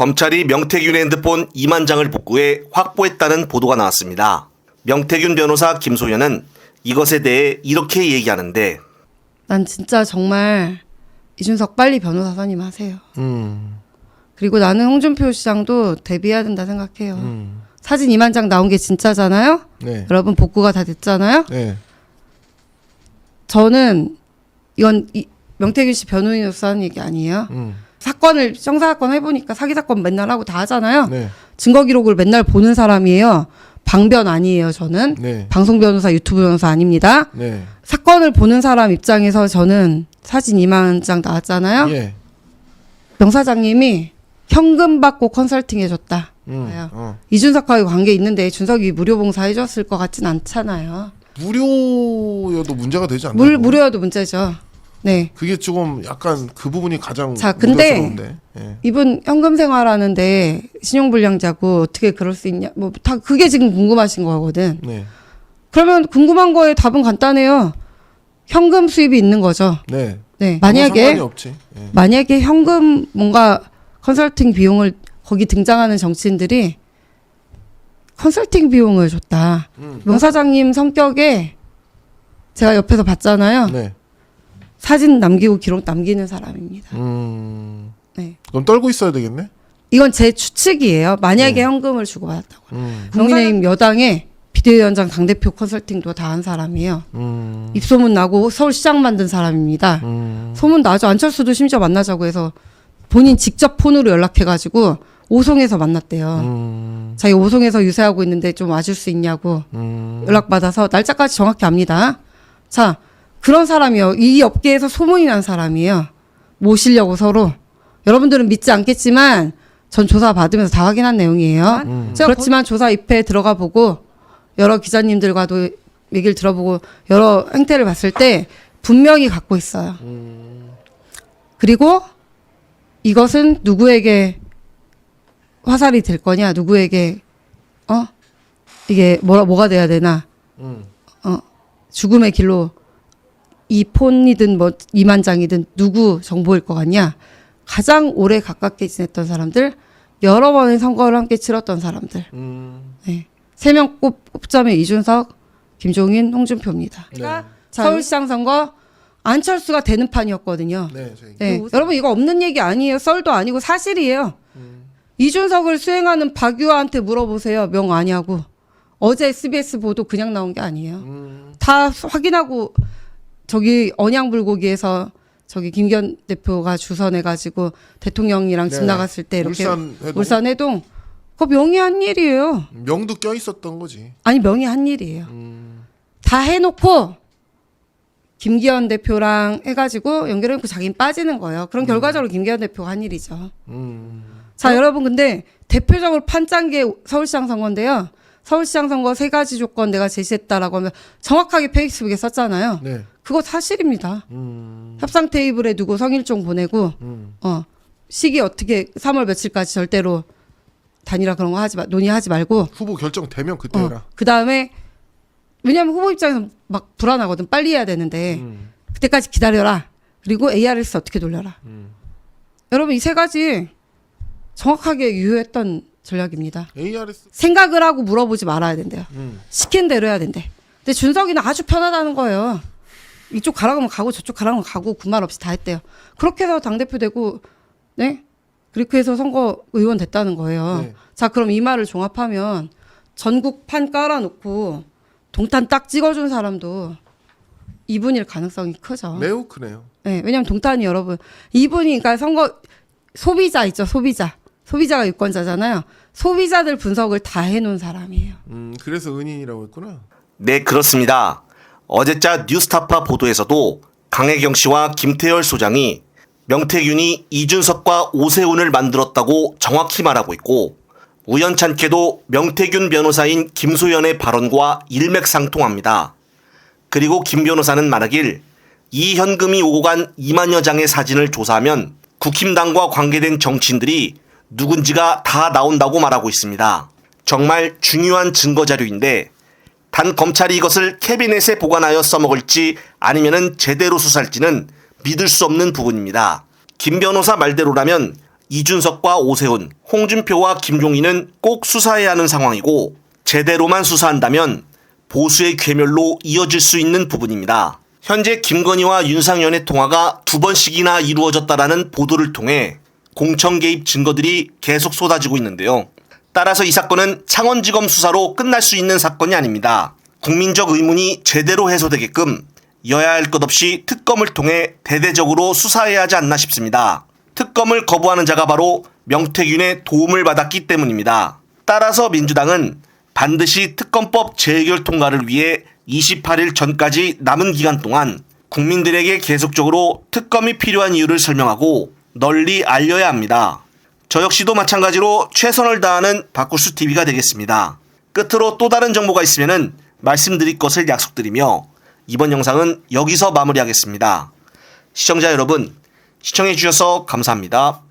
검찰이 명태균의 핸드폰 2만 장을 복구해 확보했다는 보도가 나왔습니다. 명태균 변호사 김소연은 이것에 대해 이렇게 얘기하는데 난 진짜 정말 이준석 빨리 변호사 선임하세요. 음, 그리고 나는 홍준표 시장도 데뷔해야 된다 생각해요. 음, 사진 2만 장 나온 게 진짜잖아요. 네, 여러분 복구가 다 됐잖아요. 네, 저는 이건 이, 명태균 씨 변호인으로서 하는 얘기 아니에요. 음, 사건을 형사 사건 해보니까 사기 사건 맨날 하고 다 하잖아요. 네, 증거 기록을 맨날 보는 사람이에요. 방변 아니에요. 저는 네, 방송 변호사, 유튜브 변호사 아닙니다. 네, 사건을 보는 사람 입장에서 저는 사진 2만 장 나왔잖아요. 예, 명 사장님이 현금 받고 컨설팅 해줬다. 음, 봐요. 어. 이준석하고 관계 있는데 준석이 무료 봉사 해줬을 것 같진 않잖아요. 무료여도 문제가 되지 않나요? 물 무료여도 문제죠. 네. 그게 조금 약간 그 부분이 가장 자, 근데 우려스러운데. 예. 이분 현금 생활하는데 신용불량자고 어떻게 그럴 수 있냐? 뭐 다 그게 지금 궁금하신 거거든. 네, 그러면 궁금한 거에 답은 간단해요. 현금 수입이 있는 거죠. 네. 네. 상관이 만약에 없지. 예. 만약에 현금 뭔가 컨설팅 비용을 거기 등장하는 정치인들이 컨설팅 비용을 줬다. 음. 명 사장님 성격에 제가 옆에서 봤잖아요. 네. 사진 남기고 기록 남기는 사람입니다. 음. 네. 그럼 떨고 있어야 되겠네. 이건 제 추측이에요. 만약에 네. 현금을 주고 받았다고. 음. 국민의힘 여당에 비대위원장 당대표 컨설팅도 다 한 사람이에요. 음. 입소문 나고 서울시장 만든 사람입니다. 음. 소문 나죠. 안철수도 심지어 만나자고 해서 본인 직접 폰으로 연락해가지고 오송에서 만났대요. 음. 자기 오송에서 유세하고 있는데 좀 와줄 수 있냐고 음. 연락받아서 날짜까지 정확히 압니다. 자, 그런 사람이요. 이 업계에서 소문이 난 사람이에요. 모시려고 서로. 여러분들은 믿지 않겠지만 전 조사 받으면서 다 확인한 내용이에요. 음. 그렇지만 조사 입회에 들어가 보고 여러 기자님들과도 얘기를 들어보고 여러 행태를 봤을 때 분명히 갖고 있어요. 음. 그리고 이것은 누구에게 화살이 될 거냐, 누구에게 어 이게 뭐라 뭐가 돼야 되나 음. 죽음의 길로 이 폰이든 뭐 이만장이든 누구 정보일 것 같냐? 가장 오래 가깝게 지냈던 사람들, 여러 번의 선거를 함께 치렀던 사람들. 음. 네. 세명 꼽자면 이준석, 김종인, 홍준표입니다. 네. 자, 서울시장 선거 안철수가 되는 판이었거든요. 네. 저 네. 여러분 이거 없는 얘기 아니에요. 썰도 아니고 사실이에요. 음. 이준석을 수행하는 박유아한테 물어보세요. 명 아냐고. 어제 SBS 보도 그냥 나온 게 아니에요. 음. 다 확인하고 저기 언양 불고기에서 저기 김기현 대표가 주선해 가지고 대통령이랑 집 네. 나갔을 때 이렇게 울산 해도 울산 해동 그거 명의 한 일이에요. 명도 껴 있었던 거지. 아니 명의 한 일이에요. 음. 다 해놓고 김기현 대표랑 해가지고 연결해놓고 자기는 빠지는 거예요. 그럼 결과적으로 김기현 대표가 한 일이죠. 음. 자 여러분 근데 대표적으로 판짠 게 서울시장 선거인데요. 서울시장 선거 세 가지 조건 내가 제시했다라고 하면 정확하게 페이스북에 썼잖아요. 네. 그거 사실입니다. 음. 협상 테이블에 두고 성일종 보내고 음. 어 시기 어떻게 3월 며칠까지 절대로 단일화 그런 거 하지 마 논의하지 말고 후보 결정되면 그때 어, 해라. 그 다음에 왜냐하면 후보 입장에서 막 불안하거든 빨리 해야 되는데 음. 그때까지 기다려라 그리고 ARS 어떻게 돌려라 음. 여러분 이 세 가지 정확하게 유효했던 전략입니다 ARS. 생각을 하고 물어보지 말아야 된대요 음. 시킨 대로 해야 된대 근데 준석이는 아주 편하다는 거예요 이쪽 가라고 하면 가고 저쪽 가라고 하면 가고 그말 없이 다 했대요 그렇게 해서 당대표 되고 네 그렇게 해서 선거 의원 됐다는 거예요 네. 자 그럼 이 말을 종합하면 전국 판 깔아놓고 동탄 딱 찍어준 사람도 이분일 가능성이 크죠. 매우 크네요. 네, 왜냐하면 동탄이 여러분 이분이 그러니까 선거 소비자 있죠 소비자 소비자가 유권자잖아요. 소비자들 분석을 다 해놓은 사람이에요. 음. 그래서 은인이라고 했구나. 네 그렇습니다. 어제자 뉴스타파 보도에서도 강혜경 씨와 김태열 소장이 명태균이 이준석과 오세훈을 만들었다고 정확히 말하고 있고 우연찮게도 명태균 변호사인 김소연의 발언과 일맥상통합니다. 그리고 김 변호사는 말하길 이 현금이 오고 간 2만여 장의 사진을 조사하면 국힘당과 관계된 정치인들이 누군지가 다 나온다고 말하고 있습니다. 정말 중요한 증거 자료인데 단 검찰이 이것을 캐비넷에 보관하여 써먹을지 아니면은 제대로 수사할지는 믿을 수 없는 부분입니다. 김 변호사 말대로라면 이준석과 오세훈, 홍준표와 김종인은 꼭 수사해야 하는 상황이고 제대로만 수사한다면 보수의 괴멸로 이어질 수 있는 부분입니다. 현재 김건희와 윤상현의 통화가 두 번씩이나 이루어졌다라는 보도를 통해 공천 개입 증거들이 계속 쏟아지고 있는데요. 따라서 이 사건은 창원지검 수사로 끝날 수 있는 사건이 아닙니다. 국민적 의문이 제대로 해소되게끔 여야 할 것 없이 특검을 통해 대대적으로 수사해야 하지 않나 싶습니다. 특검을 거부하는 자가 바로 명태균의 도움을 받았기 때문입니다. 따라서 민주당은 반드시 특검법 재해결 통과를 위해 28일 전까지 남은 기간 동안 국민들에게 계속적으로 특검이 필요한 이유를 설명하고 널리 알려야 합니다. 저 역시도 마찬가지로 최선을 다하는 바꾸스 TV가 되겠습니다. 끝으로 또 다른 정보가 있으면 말씀드릴 것을 약속드리며 이번 영상은 여기서 마무리하겠습니다. 시청자 여러분, 시청해주셔서 감사합니다.